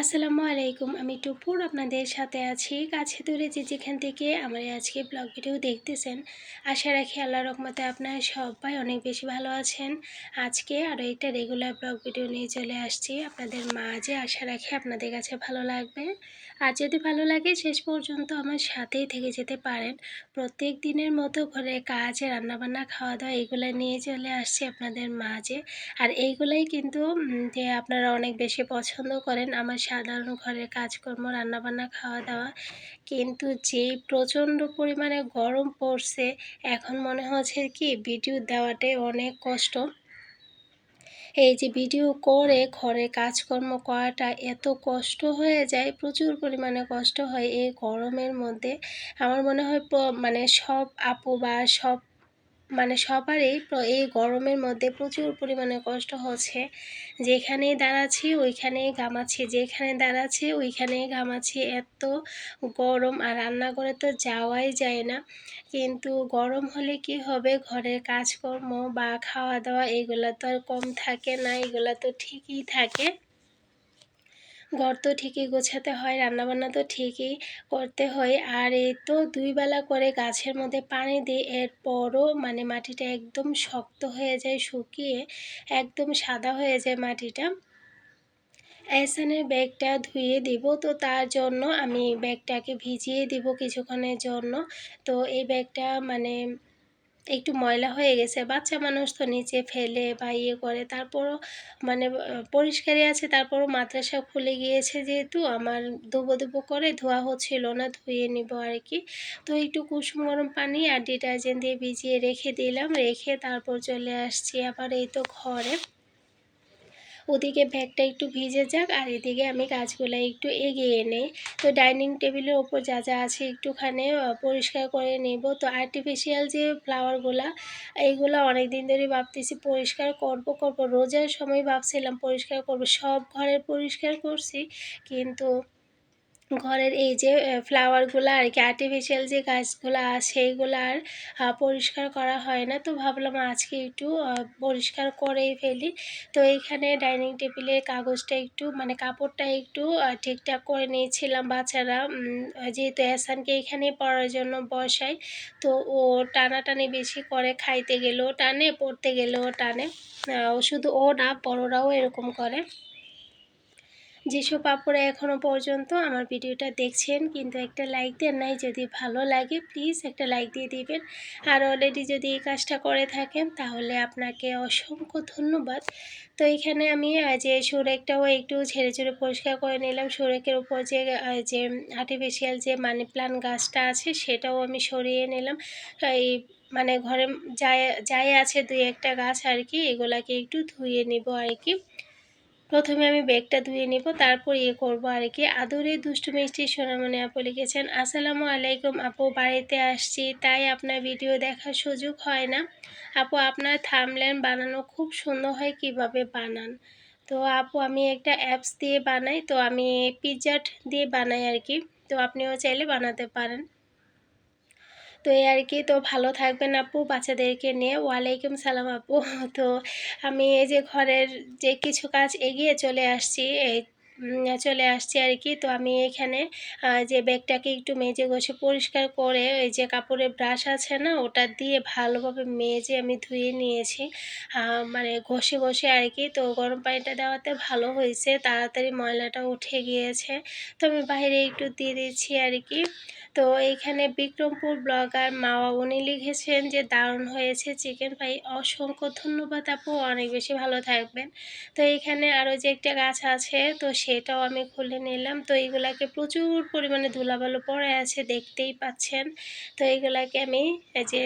আসসালামু আলাইকুম। আমি টুপুর আপনাদের সাথে আছি কাছে দূরে যে যেখান থেকে আমার আজকে ব্লগ ভিডিও দেখতেছেন। আশা রাখি আল্লাহ রকমতে আপনারা সবাই অনেক বেশি ভালো আছেন। আজকে আরও একটা রেগুলার ব্লগ ভিডিও নিয়ে চলে আসছি। আপনাদের মাঝে আশা রাখি আপনাদের কাছে ভালো লাগবে। আর যদি ভালো লাগে, শেষ পর্যন্ত আমার সাথেই থেকে যেতে পারেন। প্রত্যেক দিনের মতো ঘরে কাজ, রান্নাবান্না খাওয়া দাওয়া এগুলো নিয়ে চলে আসছি আপনাদের মাঝে। আর এইগুলাই কিন্তু যে আপনারা অনেক বেশি পছন্দ করেন, আমার সাধারণ ঘরের কাজকর্ম, রান্নাবান্না খাওয়া দাওয়া কিন্তু যেই প্রচণ্ড পরিমাণে গরম পড়ছে, এখন মনে হচ্ছে কি ভিডিও দেওয়াটাই অনেক কষ্ট। এই যে ভিডিও করে ঘরে কাজকর্ম করাটা এত কষ্ট হয়ে যায়, প্রচুর পরিমাণে কষ্ট হয় এই গরমের মধ্যে। আমার মনে হয় মানে সব আপু বা সব মানে সবারই এই গরমের মধ্যে প্রচুর পরিমাণে কষ্ট হচ্ছে। যেখানেই দাঁড়াচ্ছি, ওইখানেই ঘামাচ্ছি। যেখানে দাঁড়াচ্ছি, ওইখানেই ঘামাচ্ছি। এত গরম আর রান্নাঘরে তো যাওয়াই যায় না। কিন্তু গরম হলে কি হবে? ঘরের কাজকর্ম বা খাওয়া দাওয়া এগুলো তো আর কম থাকে না, এগুলো তো ঠিকই থাকে। ঘর তো ঠিকই গোছাতে হয়, রান্নাবান্না তো ঠিকই করতে হয়। আর এই তো দুই বেলা করে গাছের মধ্যে পানি দিই এরপরও মানে মাটিটা একদম শক্ত হয়ে যায়, শুকিয়ে একদম সাদা হয়ে যায় মাটিটা। এসানের ব্যাগটা ধুয়ে দিব, তো তার জন্য আমি ব্যাগটাকে ভিজিয়ে দিব কিছুক্ষণের জন্য। তো এই ব্যাগটা মানে একটু ময়লা হয়ে গেছে, বাচ্চা মানুষ তো নিচে ফেলে বা ইয়ে করে, তারপরও মানে পরিষ্কারই আছে, তারপরও মাদ্রাসা খুলে গিয়েছে যেহেতু, আমার ধুবো ধুবো করে ধোয়া হচ্ছিল না, ধুয়ে নিব আর কি তো একটু কুসুম গরম পানি আর ডিটারজেন্ট দিয়ে ভিজিয়ে রেখে দিলাম, রেখে তারপর চলে আসছি আবার এই তো ঘরে। ওদিকে ব্যাগটা একটু ভিজে যাক আর এদিকে আমি গাছগুলো একটু এগিয়ে নেই। তো ডাইনিং টেবিলের ওপর যা যা আছে একটুখানি পরিষ্কার করে নেব। তো আর্টিফিশিয়াল যে ফ্লাওয়ারগুলো এইগুলো অনেক দিন ধরে ভাবতেছি পরিষ্কার করব করব। রোজার সময় ভাবছিলাম পরিষ্কার করব। সব ঘরের পরিষ্কার করছি, কিন্তু ঘরের এই যে ফ্লাওয়ারগুলো আর কি আর্টিফিশিয়াল যে গাছগুলো সেইগুলো আর পরিষ্কার করা হয় না। তো ভাবলাম আজকে একটু পরিষ্কার করেই ফেলি। তো এইখানে ডাইনিং টেবিলের কাগজটা একটু মানে কাপড়টা একটু ঠিকঠাক করে নিয়েছিলাম বাচ্চারা। যেহেতু এসানকে এখানেই পড়ার জন্য বসাই, তো ও টানাটানি বেশি করে খাইতে গেলেও টানে, পড়তে গেলেও টানে। শুধু ও না, বড়োরাও এরকম করে। যেসব আপুরা এখনও পর্যন্ত আমার ভিডিওটা দেখছেন, কিন্তু একটা লাইক দেন নাই, যদি ভালো লাগে প্লিজ একটা লাইক দিয়ে দিবেন। আর অলরেডি যদি এই কাজটা করে থাকেন, তাহলে আপনাকে অসংখ্য ধন্যবাদ। তো এখানে আমি যে সুরেকটাও একটু ঝেড়ে ছেড়ে পরিষ্কার করে নিলাম। সুরেকের উপর যে যে আর্টিফিশিয়াল যে মানি প্লান্ট গাছটা আছে, সেটাও আমি সরিয়ে নিলাম। এই মানে ঘরে যায় যাই আছে দুই একটা গাছ আর কি, এগুলাকে একটু ধুয়ে নিব আর কি। প্রথমে আমি ব্যাগটা ধুয়ে নিব, তারপর ইয়ে করব আর কি। আদরে দুষ্টু মিষ্টি সোনামণি আপু লিখেছেন, আসসালামু আলাইকুম আপু, বাড়িতে আসছি, তাই আপনার ভিডিও দেখার সুযোগ হয় না। আপু, আপনার থামলেন বানানো খুব সুন্দর হয়, কীভাবে বানান? তো আপু, আমি একটা অ্যাপস দিয়ে বানাই, তো আমি পিৎজাট দিয়ে বানাই আর কি। তো আপনিও চাইলে বানাতে পারেন। তো এই আর কি, তো ভালো থাকবেন আপু, বাচ্চাদেরকে নিয়ে। ওয়ালাইকুম সালাম আপু। তো আমি এই যে ঘরের যে কিছু কাজ এগিয়ে চলে আসছি, এই চলে আসছি আর কি। তো আমি এখানে যে ব্যাগটাকে একটু মেজে ঘষে পরিষ্কার করে ওই যে কাপড়ের ব্রাশ আছে না, ওটা দিয়ে ভালোভাবে মেজে আমি ধুয়ে নিয়েছি। মানে ঘষে ঘষে আর কি। তো গরম পানিটা দেওয়াতে ভালো হয়েছে, তাড়াতাড়ি ময়লাটা উঠে গিয়েছে। তো আমি বাইরে একটু দিয়ে দিচ্ছি আর কি। তো এইখানে বিক্রমপুর ব্লগার মাওয়া, উনি লিখেছেন যে, দারুণ হয়েছে চিকেন ফ্রাই। অসংখ্য ধন্যবাদ আপু, অনেক বেশি ভালো থাকবেন। তো এইখানে আরও যে একটা গাছ আছে, তো সেটাও আমি খুলে নিলাম। তো এইগুলাকে প্রচুর পরিমাণে ধুলাবালু পড়ে আছে, দেখতেই পাচ্ছেন। তো এইগুলাকে আমি যে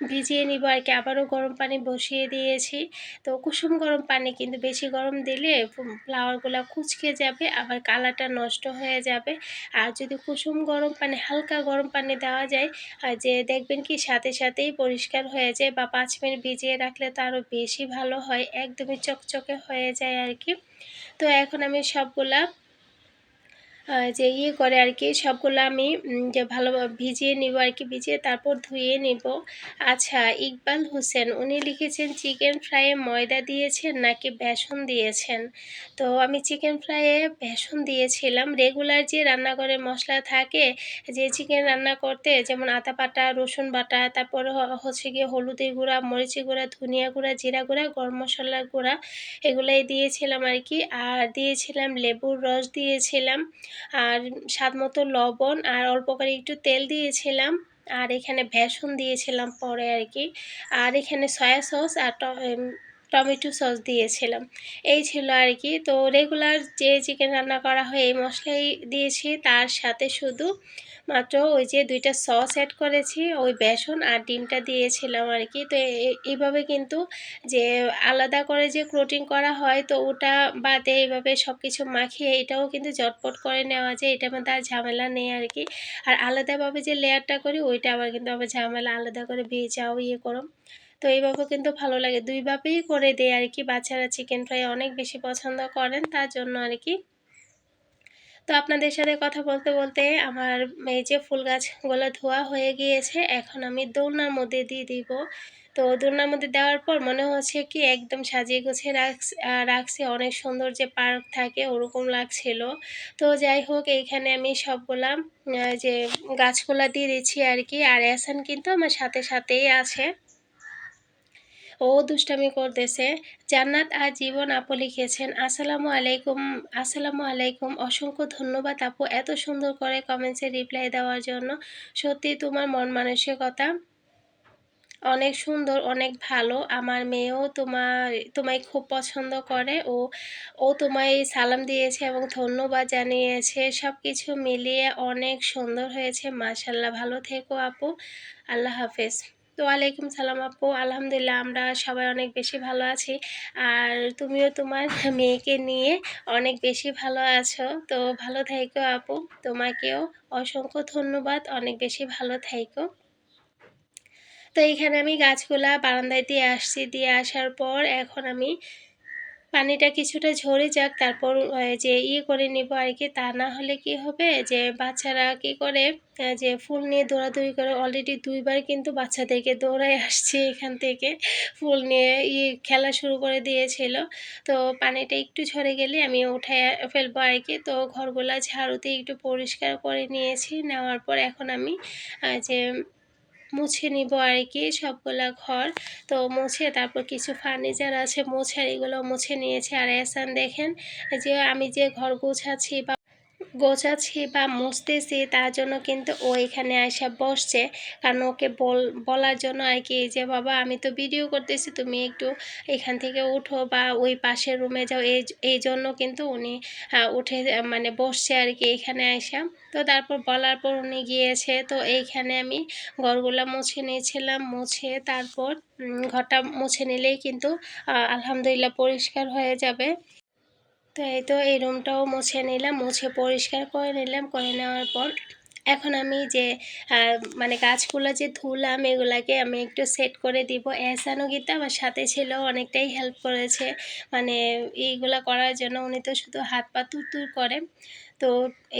ভিজিয়ে নিব আর কি। আবারও গরম পানি বসিয়ে দিয়েছি। তো কুসুম গরম পানি কিন্তু বেশি গরম দিলে ফ্লাওয়ারগুলো কুচকে যাবে, আবার কালারটা নষ্ট হয়ে যাবে। আর যদি কুসুম গরম পানি, হালকা গরম পানি দেওয়া যায়, আর যে দেখবেন কি সাথে সাথেই পরিষ্কার হয়ে যায় বা পাঁচ মিনিট ভিজিয়ে রাখলে তো আরও বেশি ভালো হয়, একদমই চকচকে হয়ে যায় আর কি। তো এখন আমি সবগুলা যে ইয়ে করে আর কি সবগুলো আমি যে ভালো ভিজিয়ে নিব আর কি ভিজিয়ে তারপর ধুয়ে নিব। আচ্ছা ইকবাল হোসেন, উনি লিখেছেন, চিকেন ফ্রাইয়ে ময়দা দিয়েছেন নাকি বেসন দিয়েছেন? তো আমি চিকেন ফ্রাইয়ে বেসন দিয়েছিলাম। রেগুলার যে রান্নাঘরে মশলা থাকে, যে চিকেন রান্না করতে, যেমন আদা বাটা, রসুন বাটা, তারপর হচ্ছে গিয়ে হলুদের গুঁড়া, মরিচের গুঁড়া, ধনিয়া গুঁড়া, জিরা গুঁড়া, গরম মশলার গুঁড়া, এগুলাই দিয়েছিলাম আর কি আর দিয়েছিলাম লেবুর রস দিয়েছিলাম। আর স্বাদ মতো লবণ আর অল্প করে একটু তেল দিয়েছিলাম আর এখানে বেসন দিয়েছিলাম পরে আর কি। আর এখানে সয়া সস আর টমেটো সস দিয়েছিলাম। এই ছিল আর কি। তো রেগুলার যে চিকেন রান্না করা হয় এই মশলাই দিয়েছি। তার সাথে শুধু মাত্র ওই যে দুইটা সস অ্যাড করেছি, ওই বেসন আর ডিমটা দিয়েছিলাম আর কি। তো এইভাবে কিন্তু যে আলাদা করে যে কোটিং করা হয়, তো ওটা বাদে এইভাবে সব কিছু মাখিয়ে এটাও কিন্তু ঝটপট করে নেওয়া যায়। এটার মধ্যে আর ঝামেলা নেই আর কি। আর আলাদাভাবে যে লেয়ারটা করি, ওইটা আবার কিন্তু আবার ঝামেলা। আলাদা করে ভেজাও ইয়ে করো। তো এইভাবে কিন্তু ভালো লাগে। দুইভাবেই করে দেয় আর কি বাচ্চারা চিকেন ফ্রাই অনেক বেশি পছন্দ করেন, তার জন্য আর কি তো আপনাদের সাথে কথা বলতে বলতে আমার এই যে ফুল গাছগুলো ধোয়া হয়ে গিয়েছে, এখন আমি দোলনার মধ্যে দিয়ে দিব। তো দোলনার মধ্যে দেওয়ার পর মনে হচ্ছে কি একদম সাজিয়ে গুছিয়ে রাখছি অনেক সুন্দর যে পার্ক থাকে ওরকম লাগছিল। তো যাই হোক, এইখানে আমি সবগুলা যে গাছগুলা দিয়ে দিচ্ছি আর কি আর এসান কিন্তু আমার সাথে সাথেই আছে। ও দুষ্টামি করতেছে। জান্নাত আর জীবন আপু লিখেছেন, আসসালামু আলাইকুম আসসালামু আলাইকুম। অসংখ্য ধন্যবাদ আপু এত সুন্দর করে কমেন্টসে রিপ্লাই দেওয়ার জন্য। সত্যি তোমার মন মানসিকতা অনেক সুন্দর, অনেক ভালো। আমার মেয়েও তোমার, তোমায় খুব পছন্দ করে ও ও তোমায় সালাম দিয়েছে এবং ধন্যবাদ জানিয়েছে। সব কিছু মিলিয়ে অনেক সুন্দর হয়েছে। মাশাল্লাহ ভালো থেকো আপু। আল্লাহ হাফেজ। তো ওয়ালাইকুম সালাম আপু। আলহামদুলিল্লাহ আমরা সবাই অনেক বেশি ভালো আছি। আর তুমিও তোমার মেয়েকে নিয়ে অনেক বেশি ভালো আছো। তো ভালো থাইকো আপু। তোমাকেও অসংখ্য ধন্যবাদ। অনেক বেশি ভালো থাইকো তো এইখানে আমি গাছগুলা বারান্দায় দিয়ে আসছি। দিয়ে আসার পর এখন আমি পানিটা কিছুটা ঝরে যাক, তারপর যে ইয়ে করে নিব আর কি তা না হলে কি হবে? যে বাচ্চারা কি করে যে ফুল নিয়ে দৌড়াদৌড়ি করে অলরেডি দুইবার কিন্তু বাচ্চাদেরকে দৌড়ায় আসছে এখান থেকে। ফুল নিয়ে ইয়ে খেলা শুরু করে দিয়েছিল। তো পানিটা একটু ঝরে গেলে আমি উঠে ফেলব আর কি তো ঘরগুলা ঝাড়ুতে একটু পরিষ্কার করে নিয়েছি। নেওয়ার পর এখন আমি যে মুছে নিব আর কি সবগুলা ঘর। তো মুছে তারপর কিছু ফার্নিচার আছে, মোছার এগুলো মুছে নিয়েছে। আর এসান দেখেন যে আমি যে ঘর গোছাচ্ছি বা গোছাচ্ছি বা মুছতেছি, তার জন্য কিন্তু ও এখানে এসে বসছে। কারণ ওকে বল, বলার জন্য আর কি যে বাবা, আমি তো ভিডিও করতেছি, তুমি একটু এখান থেকে উঠো বা ওই পাশের রুমে যাও। এই এই জন্য কিন্তু উনি উঠে মানে বসছে আর কি এখানে আসা তো তারপর বলার পর উনি গিয়েছে। তো এইখানে আমি ঘরগুলা মুছে নিয়েছিলাম, মুছে তারপর ঘরটা মুছে নিলেই কিন্তু আলহামদুলিল্লাহ পরিষ্কার হয়ে যাবে। তো এই তো এই রুমটাও মুছে নিলাম, মুছে পরিষ্কার করে নিলাম, করে নেওয়ার পর এখন আমি যে মানে গাছগুলো যে ধুলাম, এগুলাকে আমি একটু সেট করে দিব। এহসানও গীতা আমার সাথে ছিল, অনেকটাই হেল্প করেছে। মানে এইগুলা করার জন্য উনি তো শুধু হাত পা তুর করে। তো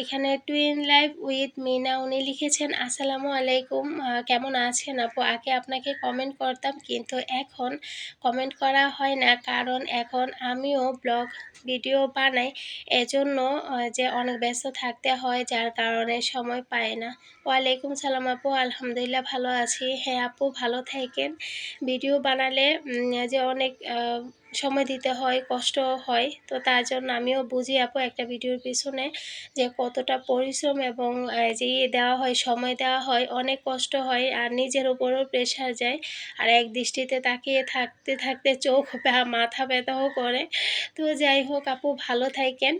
এখানে টুইন লাইফ উইথ মিনা উনি লিখেছেন, আসসালামু আলাইকুম কেমন আছেন আপু? আগে আপনাকে কমেন্ট করতাম, কিন্তু এখন কমেন্ট করা হয় না, কারণ এখন আমিও ব্লগ ভিডিও বানাই, এজন্য যে অনেক ব্যস্ত থাকতে হয়, যার কারণে সময় পায় না। ওয়ালাইকুম সালাম আপু, আলহামদুলিল্লাহ ভালো আছি। হ্যাঁ আপু, ভালো থাকেন। ভিডিও বানালে যে অনেক সময় দিতে হয়, কষ্ট হয়। তো তার জন্য আমিও বুঝি আপু একটা ভিডিওর পিছনে যে কতটা পরিশ্রম এবং যে ইয়ে দেওয়া হয়, সময় দেওয়া হয়, অনেক কষ্ট হয় আর নিজের উপরও প্রেশার যায়। আর এক দৃষ্টিতে তাকিয়ে থাকতে থাকতে চোখ মাথা ব্যথাও করে। তো যাই হোক আপু ভালো থাকেন।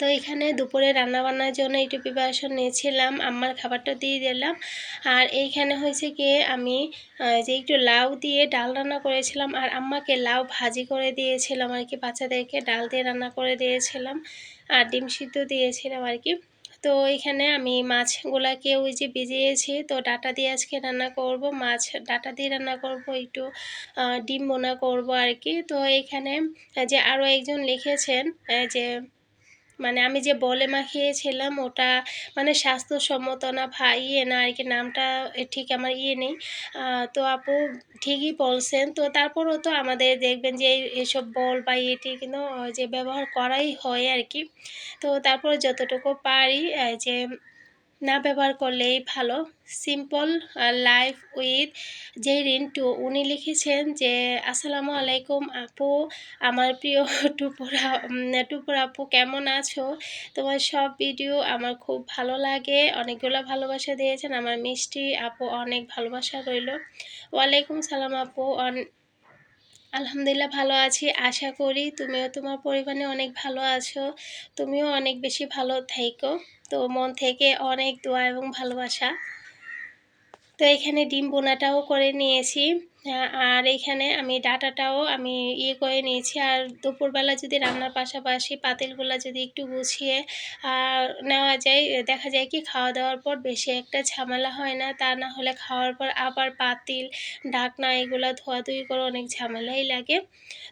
তো এখানে দুপুরে রান্না বান্নার জন্য একটু প্রিপারেশন নিয়েছিলাম, আম্মার খাবারটা দিয়ে দিলাম। আর এইখানে হয়েছে কি, আমি যে একটু লাউ দিয়ে ডাল রান্না করেছিলাম আর আম্মাকে লাউ ভাজি করে দিয়েছিলাম আর কি, বাচ্চাদেরকে ডাল দিয়ে রান্না করে দিয়েছিলাম আর ডিম সিদ্ধ দিয়েছিলাম আর কি। তো এখানে আমি মাছগুলাকে ওই যে ভিজিয়েছি, তো ডাটা দিয়ে আজকে রান্না করব, মাছ ডাটা দিয়ে রান্না করব, একটু ডিম বোনা করব আর কি। তো এখানে, যে আরও একজন লিখেছেন যে মানে আমি যে বলে মাখিয়েছিলাম ওটা মানে স্বাস্থ্যসম্মত না, ভাই ইয়ে না, আর কি নামটা ঠিক আমার ইয়ে নেই। তো আপু ঠিকই বলছেন। তো তারপরও তো আমাদের দেখবেন যে এইসব বল বা এটি কিন্তু যে ব্যবহার করাই হয় আর কি। তো তারপর যতটুকু পারি যে না ব্যবহার করলেই ভালো। Simple life with Zerin two উনি লিখেছেন যে, আসসালামু আলাইকুম আপু, আমার প্রিয় টুপুরা টুপুর আপু, কেমন আছো? তোমার সব ভিডিও আমার খুব ভালো লাগে, অনেকগুলো ভালোবাসা দিয়েছেন। আমার মিষ্টি আপু অনেক ভালোবাসা রইল। ওয়ালাইকুম সালাম আপু আলহামদুলিল্লাহ ভালো আছি। আশা করি তুমিও তোমার পরিবারে অনেক ভালো আছো। তুমিও অনেক বেশি ভালো থাইকো তো মন থেকে অনেক দোয়া এবং ভালোবাসা। তো এখানে ডিম বোনাটাও করে নিয়েছি। আর এখানে আমি ডাটাটাও আমি ইয়ে করে নিয়েছি। আর দুপুরবেলা যদি রান্নার পাশাপাশি পাতিলগুলো যদি একটু গুছিয়ে নেওয়া যায়, দেখা যায় কি খাওয়া দাওয়ার পর বেশি একটা ঝামেলা হয় না। তা না হলে খাওয়ার পর আবার পাতিল, ডাকনা এগুলো ধোয়াধুয়ি করে অনেক ঝামেলাই লাগে।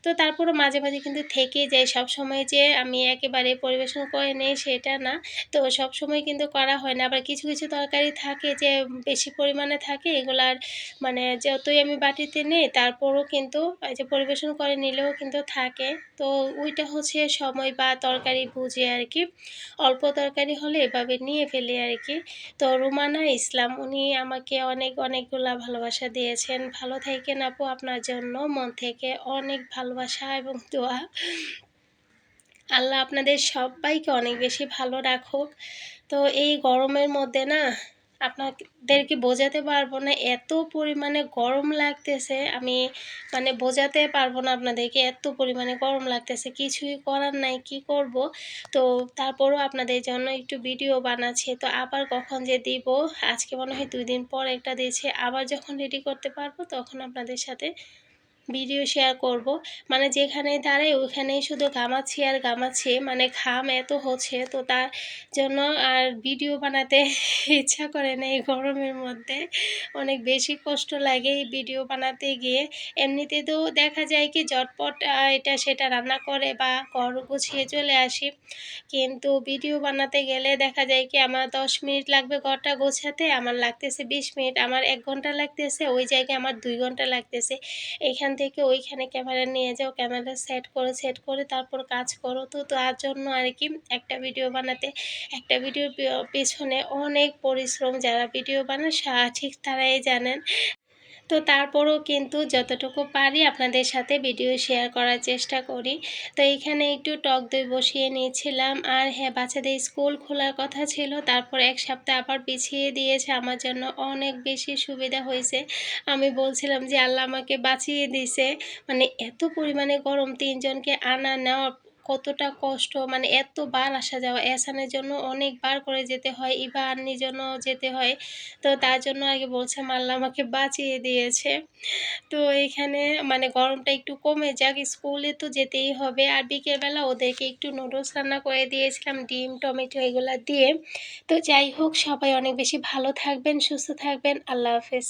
তো তারপরও মাঝে মাঝে কিন্তু থেকে যায়। সব সময় যে আমি একেবারে পরিবেশন করে নেই সেটা না। তো সব সময় কিন্তু করা হয় না। আবার কিছু কিছু তরকারি থাকে যে বেশি পরিমাণে থাকে, এগুলার মানে যতই আমি বাটিতে নেই, তারপরও কিন্তু এই যে পরিবেশন করে নিলেও কিন্তু থাকে। তো ওইটা হচ্ছে সময় বা তরকারি বুঝে আর কি, অল্প তরকারি হলে এভাবে নিয়ে ফেলি আর কি। তো রুমানা ইসলাম, উনি আমাকে অনেক অনেকগুলা ভালোবাসা দিয়েছেন। ভালো থাকেন আপু আপনার জন্য, মন থেকে অনেক ভালোবাসা এবং দোয়া। আল্লাহ আপনাদের সবাইকে অনেক বেশি ভালো রাখুক। তো এই গরমের মধ্যে না আপনাদেরকে বোঝাতে পারব না, এত পরিমাণে গরম লাগতেছে। আমি মানে বোঝাতে পারব না আপনাদেরকে, এত পরিমাণে গরম লাগতেছে, কিছুই করার নাই, কি করব? তো তারপরও আপনাদের জন্য একটু ভিডিও বানাচ্ছে। তো আবার কখন যে দিব, আজকে মনে হয় দুই দিন পর একটা দিয়েছে। আবার যখন রেডি করতে পারব, তখন আপনাদের সাথে ভিডিও শেয়ার করব। মানে যেখানে দাঁড়াই ওইখানেই শুধু গামাচ্ছি আর গামাচ্ছি মানে ঘাম এত হচ্ছে তো তার জন্য আর ভিডিও বানাতে ইচ্ছা করে না এই গরমের মধ্যে। অনেক বেশি কষ্ট লাগে এই ভিডিও বানাতে গিয়ে। এমনিতে তো দেখা যায় কি ঝটপট এটা সেটা রান্না করে বা ঘর গুছিয়ে চলে আসি। কিন্তু ভিডিও বানাতে গেলে দেখা যায় কি আমার দশ মিনিট লাগবে ঘরটা গোছাতে, আমার লাগতেছে বিশ মিনিট, আমার এক ঘণ্টা লাগতেছে, ওই জায়গায় আমার দুই ঘণ্টা লাগতেছে। এখান থেকে ওইখানে ক্যামেরা নিয়ে যাও ক্যামেরা সেট করে সেট করে তারপর কাজ করো। তো তার জন্য আর কি একটা ভিডিও বানাতে। একটা ভিডিওর পেছনে অনেক পরিশ্রম যারা ভিডিও বানায় ঠিক তারাই জানেন। তো তারপরও কিন্তু যতটুকু পারি আপনাদের সাথে ভিডিও শেয়ার করার চেষ্টা করি। তো এখানে একটু টক দই বসিয়ে নিয়েছিলাম। আর হ্যাঁ বাচ্চাদের স্কুল খোলার কথা ছিল। তারপর এক সপ্তাহ আবার পিছিয়ে দিয়েছে। আমার জন্য অনেক বেশি সুবিধা হয়েছে। আমি বলছিলাম যে, আল্লাহ আমাকে বাঁচিয়ে দিছে। মানে এত পরিমাণে গরম, তিনজনকে আনা, নেওয়া কতটা কষ্ট মানে এতবার আসা যাওয়া এসানের জন্য অনেকবার করে যেতে হয় ইবা আন্নির জন্য যেতে হয়। তো তার জন্য আগে বলছে মাল্লা আমাকে বাঁচিয়ে দিয়েছে। তো এখানে মানে গরমটা একটু কমে যাক, স্কুলে তো যেতেই হবে। আর বিকেলবেলা ওদেরকে একটু নুডলস রান্না করে দিয়েছিলাম, ডিম, টমেটো এগুলো দিয়ে। তো যাই হোক, সবাই অনেক বেশি ভালো থাকবেন, সুস্থ থাকবেন। আল্লাহ হাফেজ।